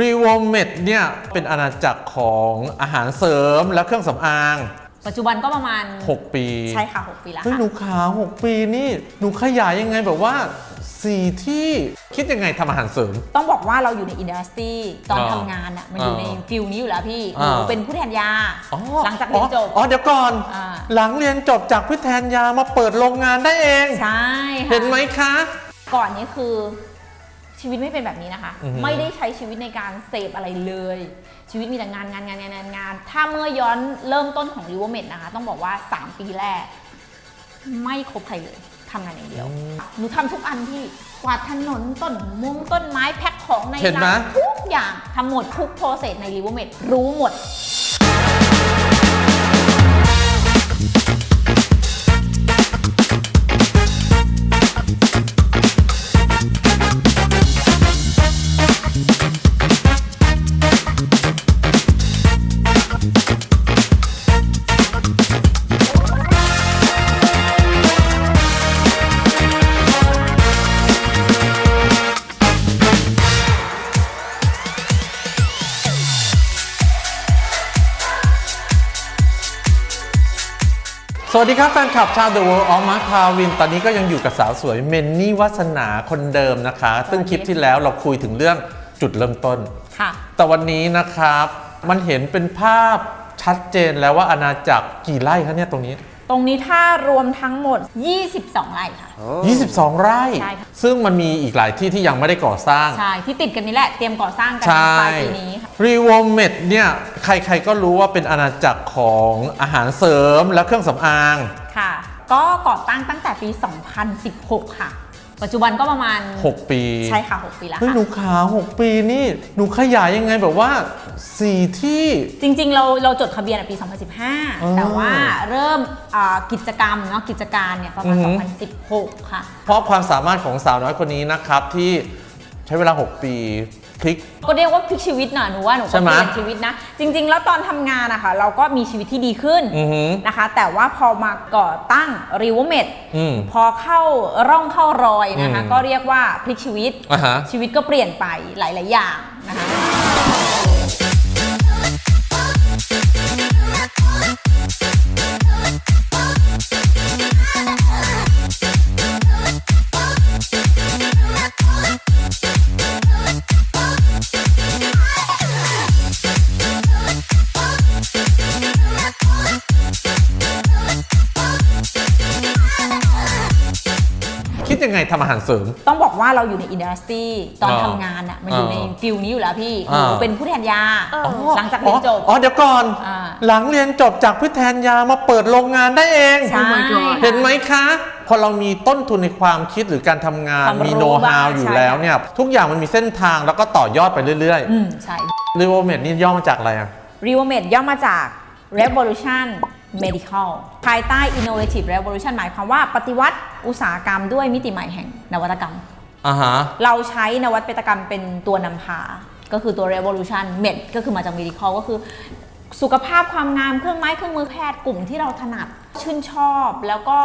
รีวอมเมดเนี่ยเป็นอาณาจักรของอาหารเสริมและเครื่องสำอาง ปัจจุบันก็ประมาณ 6 ปีใช่ค่ะ 6 ปีแล้วเฮ้ยค่ะหนูขา6ปีนี่หนูขยายยังไงแบบว่าสี่ที่คิดยังไงทำอาหารเสริม ต้องบอกว่าเราอยู่ในอินดัสทรีตอนอ่าทำงานอะมันอยู่อ่าในฟิลนี้อยู่แล้วพี่หอ่า นูเป็นผู้แทนยา อ๋อหลังจากเรียนจบอ๋อเดี๋ยวก่อน อ่า หลังเรียนจบจากพิแทนยามาเปิดโรงงานได้เอง ใช่ค่ะ เห็นไหมคะ ก่อนนี้คือ ชีวิตไม่เป็นแบบนี้นะคะอือฮึไม่ได้ใช้ชีวิตในการเสพอะไรเลย ชีวิตมีแต่งานงานงานงานงานงาน ถ้าเมื่อย้อนเริ่มต้นของ r ิ v e r m e d นะคะ ต้องบอกว่า 3 ปีแรก ไม่คบใครเลยทำงานอย่างเดียว หนูทำทุกอันที่กวาดถนนต้นมงต้นไม้แพ็คของในเห็นไหม ร้านทุกอย่างทำหมดทุกโปรเซสใน r ิ v e r m e d รู้หมด สวัสดีครับแฟนคลับชาว The World of Mark Kavin ตอนนี้ก็ยังอยู่กับสาวสวยเมนนี่วัสนาคนเดิมนะคะ ซึ่งคลิปที่แล้วเราคุยถึงเรื่องจุดเริ่มต้น ค่ะ แต่วันนี้นะครับ มันเห็นเป็นภาพชัดเจนแล้วว่าอาณาจักรกี่ไร่คะเนี่ยตรงนี้ ตรงนี้ถ้ารวมทั้งหมด 22 ไร่ค่ะ 22 ไร่ ใช่ค่ะ ซึ่งมันมีอีกหลายที่ที่ยังไม่ได้ก่อสร้าง ใช่ ที่ติดกันนี่แหละ เตรียมก่อสร้างกันใช่ปลายปีนี้ค่ะ รีวอมเมดเนี่ย ใครๆก็รู้ว่าเป็นอาณาจักรของอาหารเสริมและเครื่องสำอาง ค่ะ ก็ก่อตั้งตั้งแต่ปี 2016 ค่ะ ปัจจุบันก็ประมาณ 6 ปีใช่ค่ะ 6 ปีแล้วเฮ้ยหนูค่ะ ขา6 ปีนี่หนูขยายยังไงแบบว่า 4 ที่ จริงๆ เราเราจดทะเบียนในปี อ๋อ2015 แต่ว่าเริ่มอ่ากิจกรรมเนาะกิจการเนี่ยประมาณ อือหือ 2016 ค่ะ เพราะความสามารถของสาวน้อยคนนี้นะครับที่ใช้เวลา 6 ปี พลิก ก็เรียกว่าพลิกชีวิตน่ะหนูว่าหนูใช่ก็ไหมเปลี่ยนชีวิตนะ จริง ๆ แล้วตอนทำงานนะคะเราก็มีชีวิตที่ดีขึ้นอือหือ นะคะ แต่ว่าพอมาก่อตั้งรีวเมดอืมพอเข้าร่องเข้ารอยนะคะ อืม ก็เรียกว่าพลิกชีวิต อ่าฮะ ชีวิตก็เปลี่ยนไปหลาย ๆ อย่างนะคะ หารเสริม ต้องบอกว่าเราอยู่ในอินดัสทรีตอนอ่าทำงานอะมันอยู่ในอ่าฟิลนี้อยู่แล้วพี่หอ่านูเป็นผู้แทนยาอ๋อหลังจากเรียนจบ อ๋อเดี๋ยวก่อน อ่า หลังเรียนจบจากพิแทนยามาเปิดโรงงานได้เอง ใช่ Oh my god เห็นไหมคะ พอเรามีต้นทุนในความคิดหรือการทำงานความรู้มีโน้ตฮาวบ้างอยู่ใช่ แล้วเนี่ย ทุกอย่างมันมีเส้นทางแล้วก็ต่อยอดไปเรื่อยอืมใช่ ๆรีโวเมดนี่ย่อมาจากอะไรอะ r e v o m e d ย่อมาจาก Revolution Medical ภายใต้ Innovative Revolution หมายความว่าปฏิวัติอุตสาหกรรมด้วยมิติใหม่แห่งนวัตกรรม อ่าฮะ เราใช้นวัตกรรมเป็นตัวนำพา ก็คือตัว revolution med ก็คือมาจาก medical ก็คือ สุขภาพความงามเครื่องไม้เครื่องมือแพทย์กลุ่มที่เราถนัดชื่นชอบแล้วก็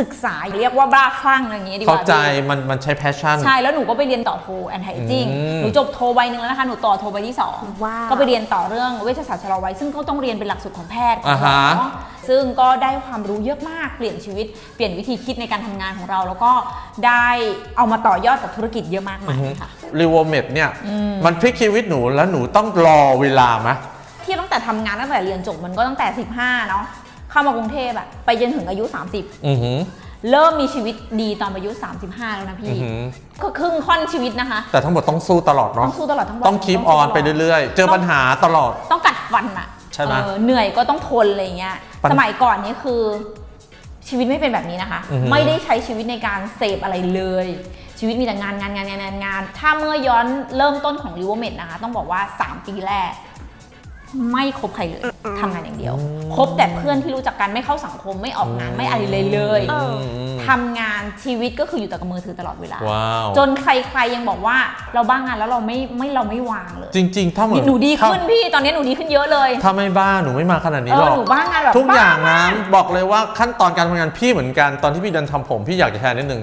ศึกษาเรียกว่าบ้าคลั่งอะไรอย่างเงี้ยดีกเข้าว่าใจพี่มันมันใช้แพชชั่น ใช่แล้วหนูก็ไปเรียนต่อโท anti aging อืมหนูจบโทใบหนึ่งแล้วนะคะหนูต่อโทใบที่สองว้าวก็ไปเรียนต่อเรื่องเวชศาสตร์ชะลอวัยซึ่งก็ต้องเรียนเป็นหลักสูตรของแพทย์ของอ่าหมฮะอซึ่งก็ได้ความรู้เยอะมากเปลี่ยนชีวิต เปลี่ยนวิธีคิดในการทำงานของเรา แล้วก็ได้เอามาต่อยอดกับธุรกิจเยอะมากมายค่ะรีโวเมดเนี่ยมันพลิกชีวิตหนูแล้วหนูต้องรอเวลาไหมที่ตั้ง แต่ทำงานตั้งแต่เรียนจบมันก็ตั้งแต่ 15 เนาะเข้ามากรุงเทพอะไปจนถึงอายุอือหือ30เริ่มมีชีวิตดีตอนอายุ 35 แล้วนะอืพี่อหือก็ครึ่งค่อนชีวิตนะคะ แต่ทั้งหมดต้องสู้ตลอดต้เนาะองสู้ตลอดทั้งวันต้องคีปออนไปเรื่อยๆ เจอปัญหาตลอดต้องกัดฟันอะใช่ไหมเออเหนื่อยก็ต้องทนอะไรเงี้ยปัญสมัยก่อนนี่คือชีวิตไม่เป็นแบบนี้นะคะอือหือไม่ได้ใช้ชีวิตในการเสพอะไรเลย ชีวิตมีแต่งานงานงานงานงานงานถ้าเมื่อย้อนเริ่มต้นของ r ิ v e r m e d นะคะ ต้องบอกว่า 3 ปีแรก ไม่คบใครเลยทำงานอย่างเดียว คบแต่เพื่อนที่รู้จักกันไม่เข้าสังคมไม่ออกงานไม่อะไรเลยเลยเออทำงานชีวิตก็คืออยู่แต่กับมือถือตลอดเวลา ว้าว จนใครๆยังบอกว่าเราบ้างงานแล้วเราไม่ไม่เราไม่วางเลยจริง ๆ ถ้าเหมือนหนูดีขึ้นถ้าพี่ตอนนี้หนูดีขึ้นเยอะเลยถ้าไม่บ้าหนูไม่มาขนาดนี้เอหรออก หนูบ้างงานแบบทุกอย่างบ้นะมบอกเลยว่าขั้นตอนการทำงานพี่เหมือนกันตอนที่พี่เดินทำผมพี่อยากจะแชร์นิดนึง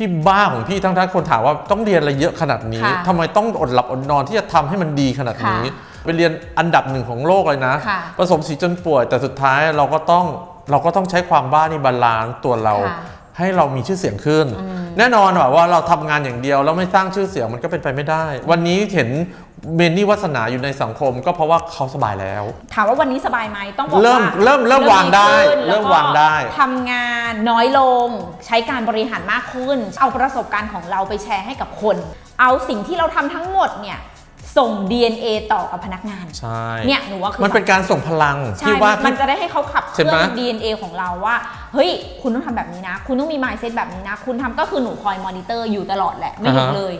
พี่พี่บ้าของพี่ทั้งทั้งคนถามว่าต้องเรียนอะไรเยอะขนาดนี้ ค่ะทำไมต้องอดหลับอดนอนที่จะทำให้มันดีขนาดนี้ค่ะไปเรียนอันดับหนึ่งของโลกเลยนะค่ะผสมสีจนป่วย แต่สุดท้ายเราก็ต้องเราก็ต้องใช้ความบ้านี่บาลานซ์ตัวเรา ค่ะให้เรามีชื่อเสียงขึ้นอืมแน่นอนว่าว่าเราทำงานอย่างเดียวแล้วไม่สร้างชื่อเสียงมันก็เป็นไปไม่ได้ วันนี้เห็น เมนนี่วัฒนาอยู่ในสังคม ก็เพราะว่าเขาสบายแล้ว ถามว่าวันนี้สบายไหมต้องบอกว่าเริ่มเริ่มเริ่มวางได้ขึ้นเริ่มแล้ก็วางได้ทำงานน้อยลง ใช้การบริหารมากขึ้น เอาประสบการณ์ของเราไปแชร์ให้กับคน เอาสิ่งที่เราทำทั้งหมดเนี่ยส่ง DNA ต่อกับพนักงานใช่เนี่ยหนูว่าคือ มันเป็นการส่งพลังใช่ที่ว่า มันจะได้ให้เขาขับเคใช่ลื่ไหมอน DNA ของเราว่า เฮ้ย คุณต้องทำแบบนี้นะ คุณต้องมี mindset แบบนี้นะ คุณทำก็คือหนูคอยมอนิเตอร์อยู่ตลอดแหละ ไม่หยุดอ่าฮะเลย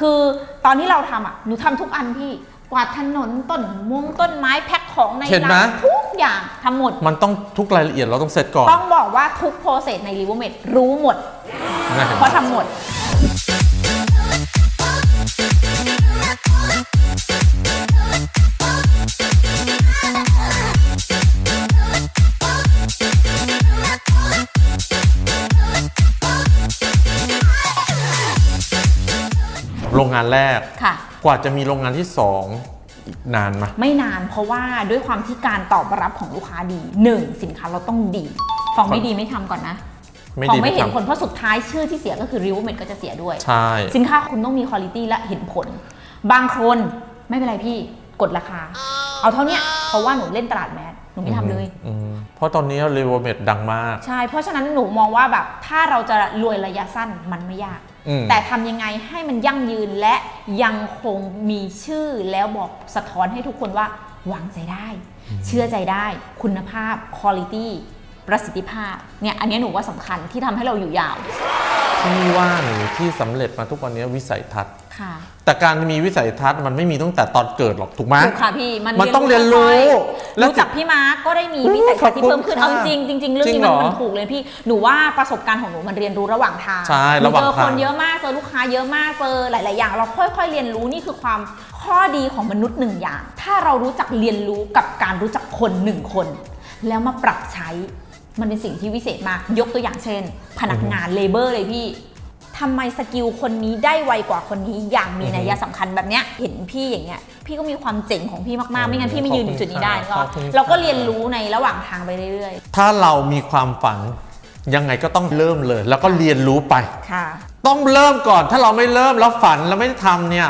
คือตอนที่เราทำอะหนูทำทุกอันพี่กวาดถนนต้นมงต้นไม้แพ็คของในเห็นไหม ร้านทุกอย่างทำหมด มันต้องทุกรายละเอียดเราต้องเซตก่อนต้องบอกว่าทุกโปรเซสใน r e v o m e d รู้หมด นะเห็นไหเพมราะทำหมด งงานแรก ค่ะ กว่าจะมีโรงงานที่สองอีกนานไหมไม่นานเพราะว่าด้วยความที่การตอบรับของลูกค้าดีหนึ่งสินค้าเราต้องดีของไม่ดีไม่ทำก่อนนะไม่ของดีไม่ไม่เห็นทำผลเพราะสุดท้ายชื่อที่เสียก็คือ r e v o m e d ก็จะเสียด้วย ใช่ สินค้าคุณต้องมีคุณภาพและเห็นผล บางคนไม่เป็นไรพี่กดราคา เอาเท่าเนี้ยเพราะว่าหนูเล่นตลาดแมสหนูไม่ทำเลยอืมเพราะตอนนี้เรเวอร์เมดดังมาก ใช่ เพราะฉะนั้นหนูมองว่าแบบถ้าเราจะรวยระยะสั้นมันไม่ยากอืม แต่ทำยังไงให้มันยั่งยืนและยังคงมีชื่อแล้วบอกสะท้อนให้ทุกคนว่าวางใจได้ เชื่อใจได้ คุณภาพคุณภาพประสิทธิภาพเนี่ยอันเนี้ยหนูว่าสำคัญที่ทำให้เราอยู่ยาว ที่ว่าหนูที่สำเร็จมาทุกวันนี้วิสัยทัศน์ ค่ะแต่การมีวิสัยทัศน์มันไม่มีตั้งแต่ตอนเกิดหรอกถูกไหมถูกค่ะพี่มันมันต้องเรียนรู้ค่อยๆแล้ว รู้จักพี่มาร์กก็ได้มีวิสัยทัศน์ที่เพิ่มขึ้นขอบเอาคุณจริงค่ะจริงๆเรื่องจรินี้งมันเหรอมันถูกเลยพี่หนูว่าประสบการณ์ของหนูมันเรียนรู้ระหว่างทางใช่หนูระหว่างเจอคนทางเยอะมากเจอลูกค้าเยอะมากเจอหลาย ๆ อย่าง เราค่อย ๆ เรียนรู้นี่คือความข้อดีของมนุษย์หนึ่งอย่าง ถ้าเรารู้จักเรียนรู้กับการรู้จักคนหนึ่งคน แล้วมาปรับใช้มันเป็นสิ่งที่วิเศษมาก ยกตัวอย่างเช่น พนักงานเลเบอร์เลยพี่ ทำไมสกิลคนนี้ได้ไวกว่าคนนี้อย่างมีนัยสำคัญแบบเนี้ยเห็นพี่อย่างเงี้ยพี่ก็มีความเจ๋งของพี่มากๆ ไม่งั้นพี่ไม่ยืนอยู่จุดนี้ได้ขอบคุณค่ะก็เราก็เรียนรู้ในระหว่างทางไปเรื่อยถ้าเรามีความฝันยังไงก็ต้องเริ่มเลย แล้วก็เรียนรู้ไป ๆ ค่ะ ต้องเริ่มก่อนถ้าเราไม่เริ่มแล้วฝันแล้วไม่ทำเนี่ย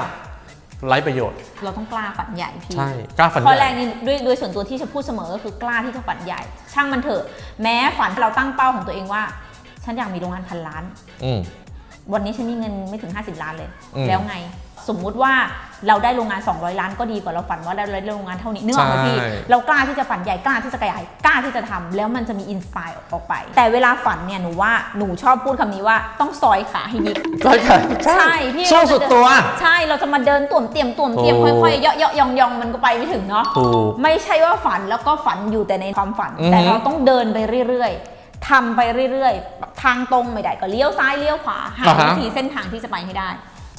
ไร้ประโยชน์ เราต้องกล้าฝันใหญ่พี่ใช่กล้าฝันข้อใหแรญ่ กนี่ด้วยด้วยส่วนตัวที่จะพูดเสมอก็คือกล้าที่จะฝันใหญ่ ช่างมันเถอะ แม้ฝันเราตั้งเป้าของตัวเองว่า ฉันอยากมีโรงงานพันล้าน อืม วันนี้ฉันมีเงินไม่ถึง 50 ล้านเลย อืม แล้วไง สมมุติว่าเราได้โรงงาน 200 ล้านก็ดีกว่าเราฝันว่าเราได้โรงงานเท่านี้นึกออกไหมพี่ ใช่ เรากล้าที่จะฝันใหญ่กล้าที่จะขยายกล้าที่จะทำแล้วมันจะมีอินสปายออกไป แต่เวลาฝันเนี่ยหนูว่าหนูชอบพูดคำนี้ว่าต้องซอยขาให้ยิกใช่ค่ะใช่พี่ สู้สุดตัว ใช่เราจะมาเดินตุ่มเตรียมตุ่มเตรียมถูกค่อยๆเยาะๆยองๆมันก็ไปไม่ถึงเนาะถูก ไม่ใช่ว่าฝันแล้วก็ฝันอยู่แต่ในความฝัน อือฮึ แต่เราต้องเดินไปเรื่อยๆ ทำไปเรื่อยๆ ทางตรงไม่ได้ก็เลี้ยวซ้ายเลี้ยวขวาหาอ่าฮะ วิธีเส้นทางที่จะไปให้ได้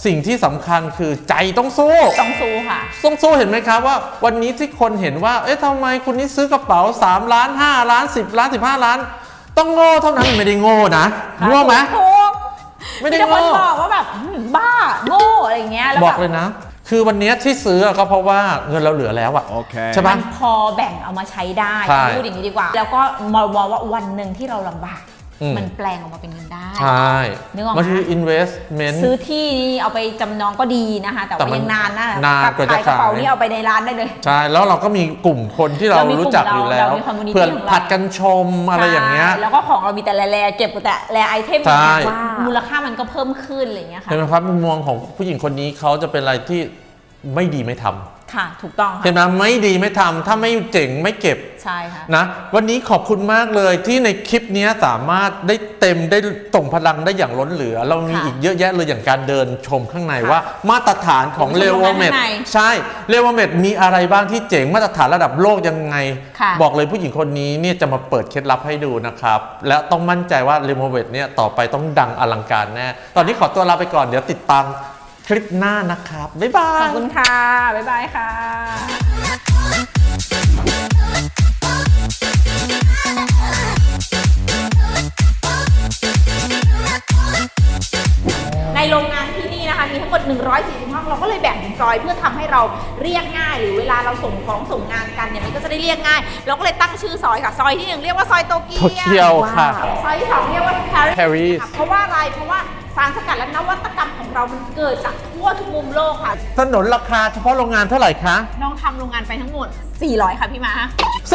สิ่งที่สำคัญคือใจต้องสู้ ต้องสู้ค่ะ ต้องสู้เห็นไหมครับว่าวันนี้ที่คนเห็นว่า เอ๊ะทำไมคุณนี่ซื้อกระเป๋า 3 ล้าน 5 ล้าน 10 ล้าน 15 ล้าน ต้องโง่เท่านั้นไม่ได้โง่นะโง่ไหม ถูกไม่ได้มีแต่คนโง่ บอกว่าแบบอืมบ้าโง่อะไรอย่างเงี้ยแล้วบแบอกบเลยนะ คือวันนี้ที่ซื้อก็เพราะว่าเงินเราเหลือแล้วอะ Okay. ใช่ปะ มันพอแบ่งเอามาใช้ได้ใช่ พูดอย่างนี้ดีกว่า แล้วก็มองว่าวันหนึ่งที่เราลำบากอื มมันแปลงออกมาเป็นเงินได้ ใช่นึกออกไหมมันคือ investment ซื้อที่นี่เอาไปจำนองก็ดีนะคะ แต่แต่ว่ามันยังนานนะนานกับกว่าจะขายกระเป๋าขายนี่เอาไปในร้านได้เลย ใช่ แล้วเราก็มีกลุ่มคนที่เราเรามีกลุ่มรู้จักอยู่แล้วเรามี community เพื่อของเราผัดกันชมอะไรอย่างเงี้ยใช่แล้วก็ของเรามีแต่แร่ๆเก็บแต่แร่ไอเทมใช่อย่างเงี้ยมูลค่ามันก็เพิ่มขึ้นอะไรอย่างเงี้ยค่ะเห็นไหมครับมุมมองของผู้หญิงคนนี้เขาจะเป็นอะไรที่ไม่ดีไม่ทำ ค่ะถูกต้องเห็นค่ะไหมไม่ดีไม่ทำถ้าไม่เจ๋งไม่เก็บใช่ค่ะ นะ วันนี้ขอบคุณมากเลยที่ในคลิปเนี้ยสามารถได้เต็มได้ส่งพลังได้อย่างล้นเหลือ เรามีค่ะอีกเยอะแยะเลยอย่างการเดินชมข้างในค่ะว่า มาตรฐานของเดี๋เลยวเวชมเมดข้างในใช่เลเวเมดมีอะไรบ้างที่เจ๋งมาตรฐานระดับโลกยังไง ค่ะ บอกเลยผู้หญิงคนนี้เนี่ยจะมาเปิดเคล็ดลับให้ดูนะครับ และต้องมั่นใจว่าเลเวเมดเนี่ยต่อไปต้องดังอลังการแน่ตอนนี้ขอตัวลาไปก่อนเดี๋ยวติดตาม คลิปหน้านะครับ บ๊ายบาขอยบคุณค่ะ บ๊ายบายค่ะโรงงานที่นี่นะคะมีทั้งหมด 140 ห้องเราก็เลยแบ่งเป็นซอยเพื่อทำให้เราเรียกง่าย หรือเวลาเราส่งของส่งงานกันเนี่ยมันก็จะได้เรียกง่าย เราก็เลยตั้งชื่อซอยค่ะ ซอยที่หนึ่งเรียกว่าซอยโตเกียวโตเกียวค่ะ ซอยที่สองเรียกว่า Paris Paris ค่ะเพราะว่าอะไรเพราะว่า สารสกัดและนวัตกรรมของเรามันเกิดจากทั่วทุกมุมโลกค่ะถนนราคาเฉพาะโรงงานเท่าไหร่คะ น้องทำโรงงานไปทั้งหมด 400 ค่ะพี่มา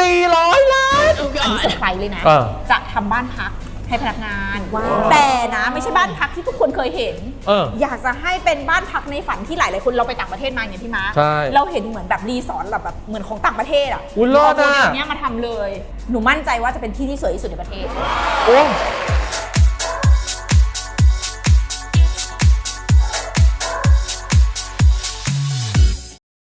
400ล้านอันนี้เซอร์ไพรส์เลยนะ เออ จะทำบ้านพักให้พนักงานแต่นะไม่ใช่บ้านพักที่ทุกคนเคยเห็น เอออยากจะให้เป็นบ้านพักในฝันที่หลายหลายๆคนเราไปต่างประเทศมาเนี่ยพี่มาร์คใช่เราเห็นเหมือนแบบรีสอร์ทแบบแบบเหมือนของต่างประเทศอะอุ๊ยเลิศอะเอาโมเดลเนี้ยมาทำเลย หนูมั่นใจว่าจะเป็นที่ที่สวยที่สุดในประเทศ โอ้